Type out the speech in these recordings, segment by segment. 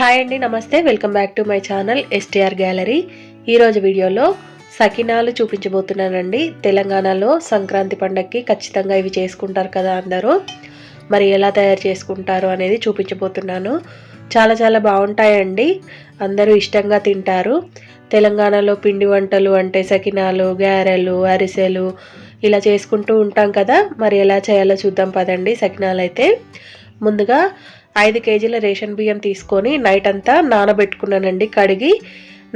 Hi అండి నమస్తే. Welcome back to my channel STR gallery. ఈరోజు వీడియోలో సకినాలు చూపించబోతున్నానండి. తెలంగాణలో సంక్రాంతి పండగకి ఖచ్చితంగా ఇవి చేసుకుంటారు కదా అందరూ. మరి ఎలా తయారు చేసుకుంటారు అనేది చూపించబోతున్నాను. చాలా చాలా బాగుంటాయండి. అందరూ ఇష్టంగా తింటారు. తెలంగాణలో పిండి వంటలు అంటే సకినాలు గారెలు అరిసెలు ఇలా చేసుకుంటూ ఉంటాం కదా. మరి ఎలా చేయాలో చూద్దాం పదండి సకినాలు అయితే ముందుగా ఐదు కేజీల రేషన్ బియ్యం తీసుకొని నైట్ అంతా నానబెట్టుకున్నానండి కడిగి.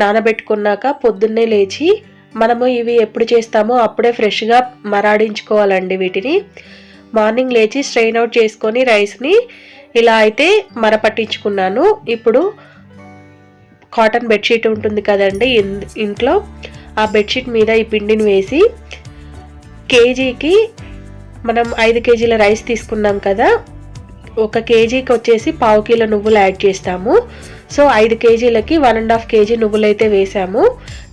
నానబెట్టుకున్నాక పొద్దున్నే లేచి మనము ఇవి ఎప్పుడు చేస్తామో అప్పుడే ఫ్రెష్గా మరాడించుకోవాలండి వీటిని. మార్నింగ్ లేచి స్ట్రెయిన్ అవుట్ చేసుకొని రైస్ని ఇలా అయితే మరపట్టించుకున్నాను. ఇప్పుడు కాటన్ బెడ్షీట్ ఉంటుంది కదండి ఇంట్లో ఆ బెడ్షీట్ మీద ఈ పిండిని వేసి కేజీకి మనం ఐదు కేజీల రైస్ తీసుకున్నాం కదా ఒక కేజీకి వచ్చేసి పావు కిలో నువ్వులు యాడ్ చేస్తాము. సో ఐదు కేజీలకి వన్ అండ్ హాఫ్ కేజీ నువ్వులు అయితే వేసాము.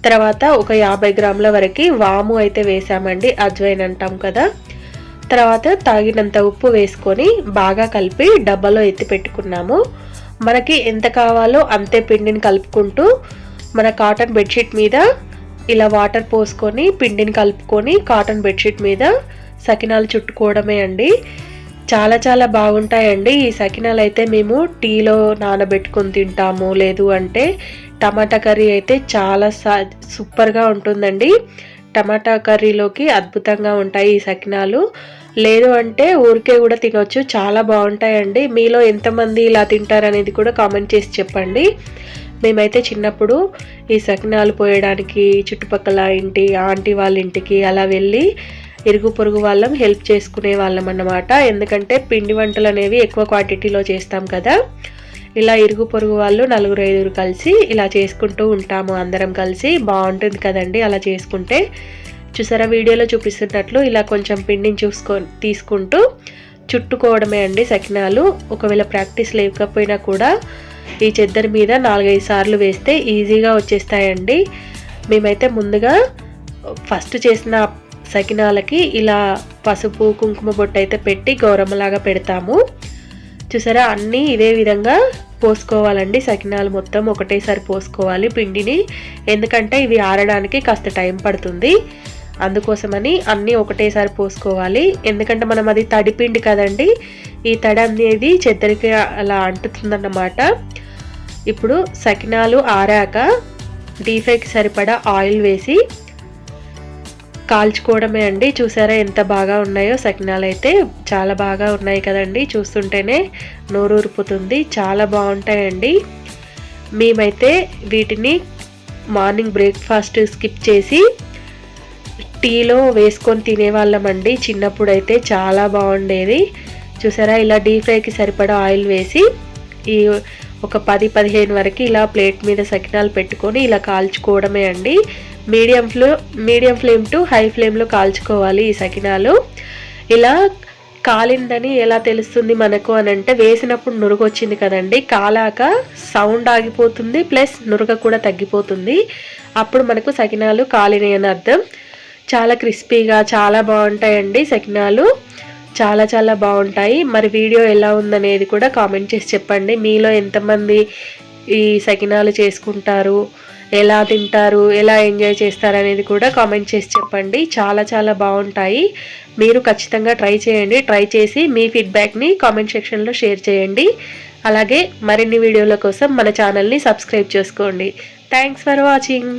తర్వాత ఒక యాభై గ్రాముల వరకు వాము అయితే వేసామండి అజ్వైన్ అంటాం కదా. తర్వాత తాగినంత ఉప్పు వేసుకొని బాగా కలిపి డబ్బాలో ఎత్తి పెట్టుకున్నాము. మనకి ఎంత కావాలో అంతే పిండిని కలుపుకుంటూ మన కాటన్ బెడ్షీట్ మీద ఇలా వాటర్ పోసుకొని పిండిని కలుపుకొని కాటన్ బెడ్షీట్ మీద సకినాలు చుట్టుకోవడమే అండి. చాలా చాలా బాగుంటాయండి. ఈ సకినాలు అయితే మేము టీలో నానబెట్టుకొని తింటాము. లేదు అంటే టమాటా కర్రీ అయితే చాలా సూపర్గా ఉంటుందండి. టమాటా కర్రీలోకి అద్భుతంగా ఉంటాయి ఈ సకినాలు. లేదు అంటే ఊరికే కూడా తినొచ్చు. చాలా బాగుంటాయండి. మీలో ఎంతమంది ఇలా తింటారనేది కూడా కామెంట్ చేసి చెప్పండి. మేమైతే చిన్నప్పుడు ఈ సకినాలు పోయడానికి చుట్టుపక్కల ఇంటి ఆంటీ వాళ్ళ ఇంటికి అలా వెళ్ళి ఇరుగు పొరుగు వాళ్ళం హెల్ప్ చేసుకునే వాళ్ళం అన్నమాట. ఎందుకంటే పిండి వంటలు అనేవి ఎక్కువ క్వాంటిటీలో చేస్తాం కదా. ఇలా ఇరుగు పొరుగు వాళ్ళు నలుగురు ఐదుగురు కలిసి ఇలా చేసుకుంటూ ఉంటాము అందరం కలిసి. బాగుంటుంది కదండి అలా చేసుకుంటే. చూసారా వీడియోలో చూపిస్తున్నట్లు ఇలా కొంచెం పిండిని చూసుకో తీసుకుంటూ చుట్టుకోవడమే అండి సకినాలు. ఒకవేళ ప్రాక్టీస్ లేకపోయినా కూడా ఈ చెద్దరి మీద నాలుగైదు సార్లు వేస్తే ఈజీగా వచ్చేస్తాయండి. మేమైతే ముందుగా ఫస్ట్ చేసిన సకినాలకి ఇలా పసుపు కుంకుమ బొట్టు అయితే పెట్టి గౌరమ్మలాగా పెడతాము. చూసారా అన్నీ ఇదే విధంగా పోసుకోవాలండి. సకినాలు మొత్తం ఒకటేసారి పోసుకోవాలి పిండిని. ఎందుకంటే ఇవి ఆరడానికి కాస్త టైం పడుతుంది. అందుకోసమని అన్నీ ఒకటేసారి పోసుకోవాలి. ఎందుకంటే మనం అది తడిపిండి కదండి ఈ తడి అనేది చెద్దరికి అలా అంటుతుందన్నమాట. ఇప్పుడు సకినాలు ఆరాక డీఫైకి సరిపడా ఆయిల్ వేసి కాల్చుకోవడమే అండి. చూసారా ఎంత బాగా ఉన్నాయో? సకినాలు అయితే చాలా బాగా ఉన్నాయి కదండి. చూస్తుంటేనే నోరు ఉరుపుతుంది చాలా బాగుంటాయండి. మేమైతే వీటిని మార్నింగ్ బ్రేక్ఫాస్ట్ స్కిప్ చేసి టీలో వేసుకొని తినేవాళ్ళమండి. చిన్నప్పుడు అయితే చాలా బాగుండేది. చూసారా? ఇలా డీప్ ఫ్రైకి సరిపడా ఆయిల్ వేసి ఈ ఒక పది పదిహేను వరకు ఇలా ప్లేట్ మీద సకినాలు పెట్టుకొని ఇలా కాల్చుకోవడమే అండి. Medium flow medium flame to high ఫ్లేమ్లో కాల్చుకోవాలి ఈ సకినాలు. ఇలా కాలిందని ఎలా తెలుస్తుంది మనకు అని అంటే వేసినప్పుడు నురుగు వచ్చింది కదండి కాలాక సౌండ్ ఆగిపోతుంది ప్లస్ నురుగ కూడా తగ్గిపోతుంది. అప్పుడు మనకు సకినాలు కాలినాయి అని అర్థం. చాలా క్రిస్పీగా చాలా బాగుంటాయండి సకినాలు. చాలా చాలా బాగుంటాయి. మరి వీడియో ఎలా ఉందనేది కూడా కామెంట్ చేసి చెప్పండి. మీలో ఎంతమంది ఈ సకినాలు చేసుకుంటారు? ఎలా తింటారు ఎలా ఎంజాయ్ చేస్తారు అనేది కూడా కామెంట్ చేసి చెప్పండి. చాలా చాలా బాగుంటాయి. మీరు ఖచ్చితంగా ట్రై చేయండి. ట్రై చేసి మీ ఫీడ్బ్యాక్ని కామెంట్ సెక్షన్లో షేర్ చేయండి. అలాగే మరిన్ని వీడియోల కోసం మన ఛానల్ని సబ్స్క్రైబ్ చేసుకోండి. Thanks for watching.